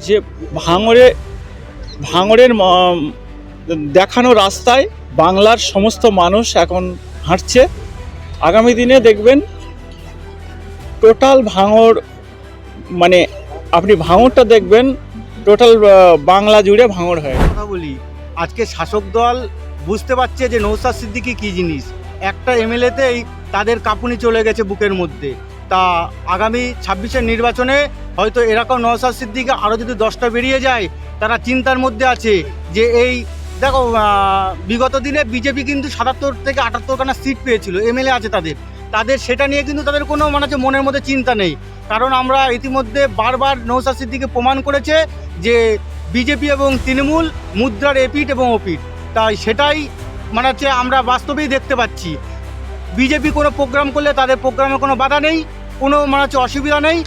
যে ভাঙড়ে ভাঙড়ের ম- দেখানো রাস্তায় বাংলার সমস্ত মানুষ এখন হাঁটছে। আগামী দিনে দেখবেন টোটাল ভাঙড় মানে আপনি ভাঙড়টা দেখবেন টোটাল বাংলা জুড়ে ভাঙড় হয়ে কথা বলি আজকে শাসক দল বুঝতে পারছে যে নৌসাদ সিদ্দিকি কী জিনিস। একটা এমএলএতেই তাদের কাঁপুনি চলে গেছে বুকের মধ্যে। তা আগামী ছাব্বিশের নির্বাচনে হয়তো এরকম নৌসাদ সিদ্দিকি আরও যদি দশটা বেরিয়ে যায়, তারা চিন্তার মধ্যে আছে যে এই, দেখো বিগত দিনে বিজেপি কিন্তু সাতাত্তর থেকে আটাত্তরখানা সিট পেয়েছিল, এমএলএ আছে তাদের। তাদের সেটা নিয়ে কিন্তু তাদের কোনো মানে হচ্ছে মনের মধ্যে চিন্তা নেই। কারণ আমরা ইতিমধ্যে বারবার নৌসাদ সিদ্দিকি প্রমাণ করেছে যে বিজেপি এবং তৃণমূল মুদ্রার এপিট এবং ওপিট তাই সেটাই মানে হচ্ছে আমরা বাস্তবেই দেখতে পাচ্ছি। বিজেপি কোনো প্রোগ্রাম করলে তাদের প্রোগ্রামে কোনো বাধা নেই। কোনো মানে হচ্ছে অসুবিধা নেই।